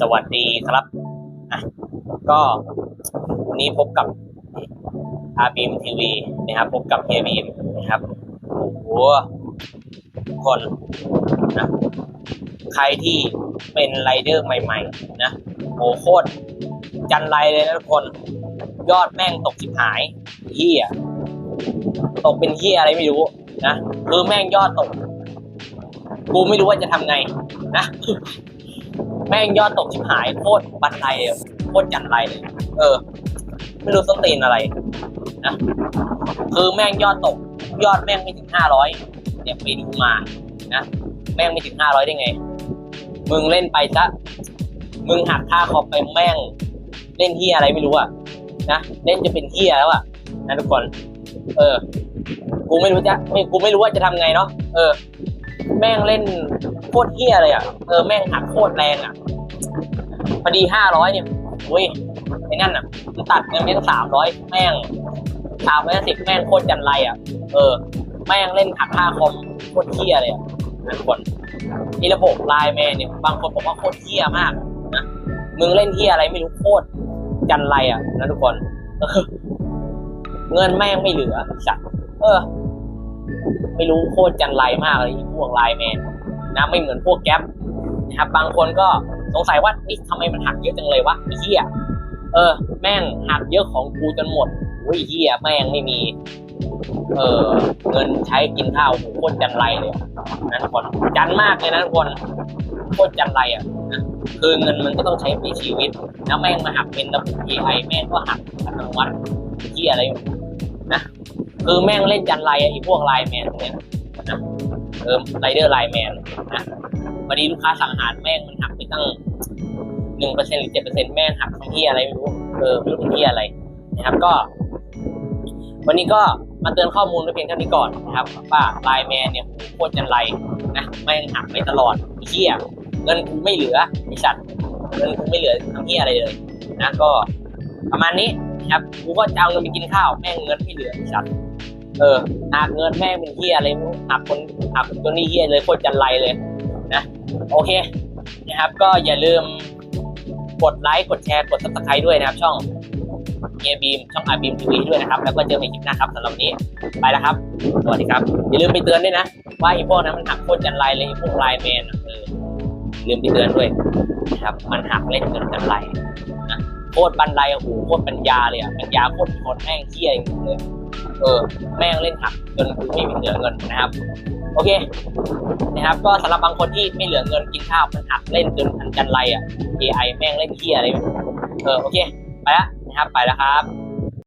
สวัสดีครับอะก็วันนี้พบกับอาบีมทีวีนะครับ พบกับเฮียบีมนะครับโอ้โหคนนะใครที่เป็นไรเดอร์ใหม่ๆ นะโอ้โคตรจันไรเลยนะทุกคน ยอดแม่งตกชิบหายเฮียตกเป็นเฮียอะไรไม่รู้นะคือแม่งยอดตกกูไม่รู้ว่าจะทำไงนะ แม่งยอดตกชิบหายโคตรบันไดเลยโคตรจันไรเลยเออ ไม่รู้ส้นตีนอะไรนะคือแม่งยอดตก ยอดแม่งไม่ถึงห้าร้อยเนี่ยไปดูมานะแม่งไม่ถึงห้าร้อยได้ไง มึงเล่นไปซะมึงหักค่าคอมไปแม่ง เล่นเฮียอะไรไม่รู้อะนะเล่นจะเป็นเฮียแล้วอะนะทุกคน เออ กูไม่รู้จะไม่กูไม่รู้ว่าจะทำไงเนาะเออ แม่งเล่นโคตรเฮี้ยเลยอะ เออแม่งหักโคตรแรงอะ พอดีห้าร้อยเนี่ยเว้ยไอ้นั่นอะมันตัดเงินไปตั้งสามร้อยแม่งสามร้อยสิบแม่งโคตรจันไรอะ เออ แม่งเล่นหักค่าคอมโคตรเฮี้ยเลยอะทุกคนที่ระบบไลน์แมนเนี่ยบางคนบอกว่าโคตรเฮี้ยมากนะมึงเล่นเฮี้ยอะไรไม่รู้โคตรจันไรอะนะทุกคนเออเงินแม่งไม่เหลือสัตว์เออ ไม่รู้โคตรจันไรมากเลยพวกไลแมนนะไม่เหมือนพวกแก๊ปนะครับบางคนก็สงสัยว่าเอ๊ะทำไมมันหักเยอะจังเลยวะไอ้เหี้ยเออ แม่งหักเยอะของกูจนหมดโอ้ยเหี้ยแม่งไม่มี เออเงินใช้กินข้าวโคตรจันไรเลยนะทุกคนจันมากเลยนะทุกคนโคตรจันไรอะนะคือเงินมันก็ต้องใช้ในชีวิตแล้วแม่งมาหักเป็นระบบ AI แม่งก็หักอัตโนมัติเหี้ยอะไรนะ คือแม่งเล่นจันไรอะไอ้พวกไลน์แมนเนี่ยนะเออไรเดอร์ไลน์แมนนะวันนี้ลูกค้าสั่งอาหารแม่งมันหักไปตั้งหนึ่งเปอร์เซ็นหรือเจ็ดเปอร์เซ็นแม่งหักที่อะไรไม่รู้เออไม่รู้เป็นที่อะไรนะครับก็ วันนี้ก็มาเตือนข้อมูลไว้เพียงเท่านี้ก่อนนะครับว่าไลน์แมนเนี่ยโคตรจันไรนะแม่งหักไปตลอดไอ้เหี้ยเงินกูไม่เหลือไอ้สัตว์เงินกูไม่เหลือทำเหี้ยอะไรเลยนะก็ประมาณนี้นะครับกูก็จะเอาเงินไปกินข้าวแม่งเงินไม่เหลือไอ้สัตว์ เออหักเงินแม่งเป็นเฮียอะไรม่รู้หักคนหักตัวนี้เฮียเลยโคตรจันไรเลยนะโอเคนะครับก็อย่าลืมกดไลค์กดแชร์กด subscribe ด้วยนะครับ ช่องเฮียบีมช่องอาบีมทีวีด้วยนะครับ แล้วก็เจอกันใหม่คลิปหน้าครับสำหรับวันนี้ไปแล้วครับ สวัสดีครับ อย่าลืมไปเตือนด้วยนะ ว่าไอ้พวกนั้นมันหักโคตรจันไรเลยไอ้พวกไลน์แมนอะเออลืมไปเตือนด้วยนะครับ มันหักเล่นจนจันไรนะโคตรบันไดโอ้โหโคตรปัญญาเลยอะปัญญาโคตรชนแม่งเที่ยงเลย เออแม่งเล่นหักจนไม่มีเหลือเงินนะครับ โอเคนะครับ ก็สำหรับบางคนที่ไม่เหลือเงินกินข้าวมันหักเล่นจนทันจันไรอะ AI แม่งเล่นเที่ยอะไรเออโอเค ไปละนะครับไปแล้วครับ